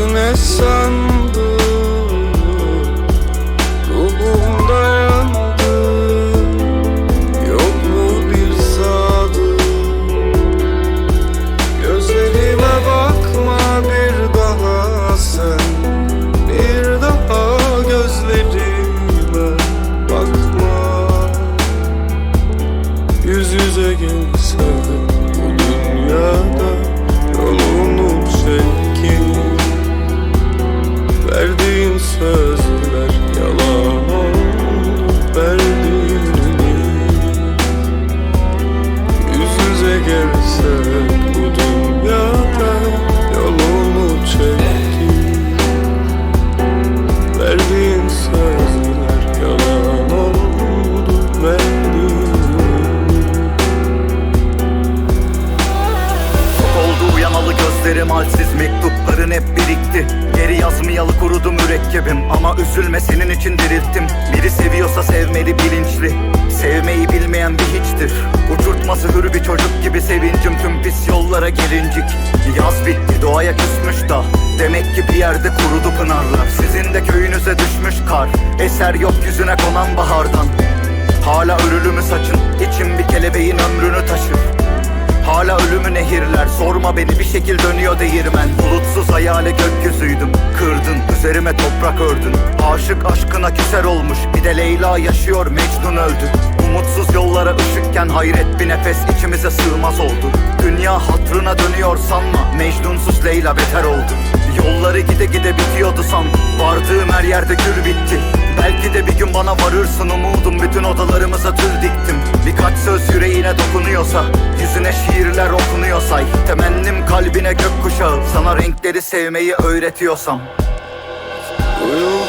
Aşkın Verdiğin sözler mürekkebim Ama üzülme senin için dirilttim. Biri seviyorsa sevmeli bilinçli. Sevmeyi bilmeyen bir hiçtir. Uçurtması hür bir çocuk gibi sevincim. Tüm pis yollara gelincik. Yaz bitti doğaya küsmüş da. Demek ki bir yerde kurudu pınarlar. Sizin de köyünüze düşmüş kar. Eser yok yüzüne konan bahardan. Hala örülü saçın. İçim bir kelebeğin Hala ölümü nehirler. Sorma beni bir şekil dönüyor değirmen. Bulutsuz hayale gökyüzüydüm. Kırdın üzerime toprak ördün. Aşık aşkına küser olmuş. Bir de Leyla yaşıyor Mecnun öldü. Umutsuz yollara ışıkken hayret bir nefes içimize sığmaz oldu. Dünya hatrına dönüyor sanma. Mecnunsuz Leyla beter oldu. Yolları gide gide bitiyordu san Vardığım her yerde gül bitti. Belki de bir gün bana varırsın umudum Bütün odalarımıza tül diktim. Birkaç söz yüreğine dokunuyorsa Yüzüne şiirler okunuyor say Temennim kalbine gökkuşağı Sana renkleri sevmeyi öğretiyorsam. Bu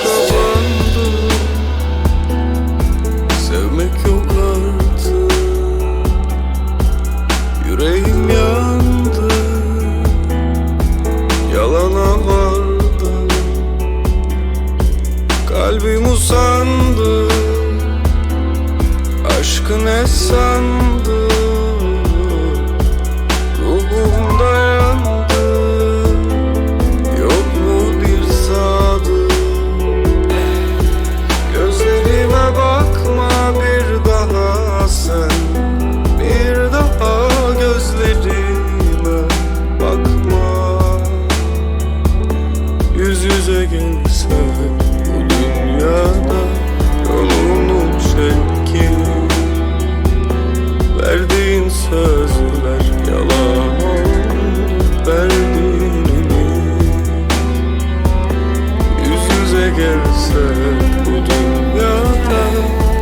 Kalbim usandı Aşkı ne Gelsek bu dünyada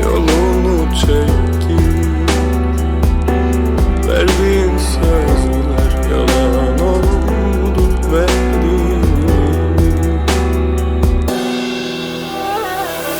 Yolunu çek Verdiğin sözler yalan oldu Verdiğini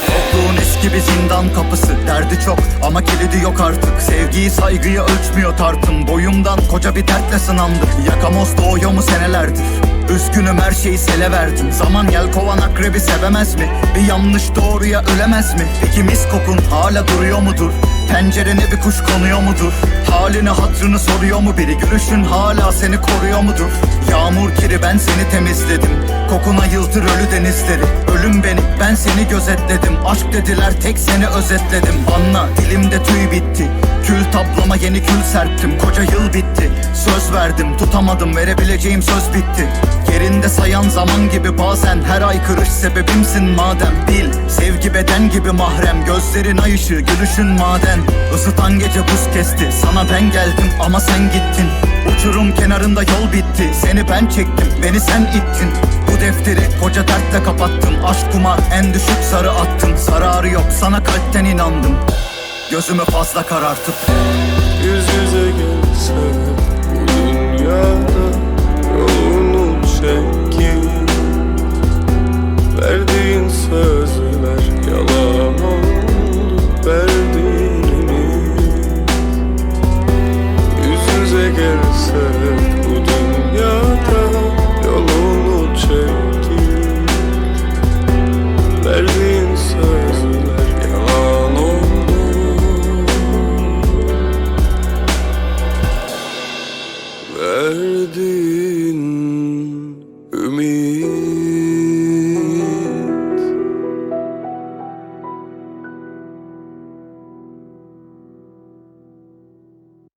Yokluğun eski bir zindan kapısı Derdi çok ama kilidi yok artık. Sevgiyi saygıyı ölçmüyor tartım. Boyumdan koca bir dertle sınandım Yakamoz doğuyor mu senelerdir Üzgünüm her şeyi sele verdim Zaman gel kovan akrebi sevemez mi? Bir yanlış doğruya ölemez mi? Peki mis kokun hala duruyor mudur? Pencerene bir kuş konuyor mudur? Halini hatrını soruyor mu biri? Gülüşün hala seni koruyor mudur? Yağmur kiri ben seni temizledim. Kokuna yıldır ölü denizleri. Ölüm benim ben seni gözetledim. Aşk dediler tek seni özetledim. Anla dilimde tüy bitti. Kül tablama yeni kül serptim. Koca yıl bitti. Söz verdim tutamadım verebileceğim söz bitti. Yerinde sayan zaman gibi bazen Her ay kırış sebebimsin madem. Bil sevgi beden gibi mahrem. Gözlerin ay ışığı gülüşün maden. Isıtan gece buz kesti Sana sana ben geldim ama sen gittin. Uçurum kenarında yol bitti. Seni ben çektim beni sen ittin. Bu defteri koca dertle kapattım. Aşk kumar en düşük sarı attım. Zararı yok sana kalpten inandım. Gözümü fazla karartıp Yüz yüze gelsek bu dünya. Me.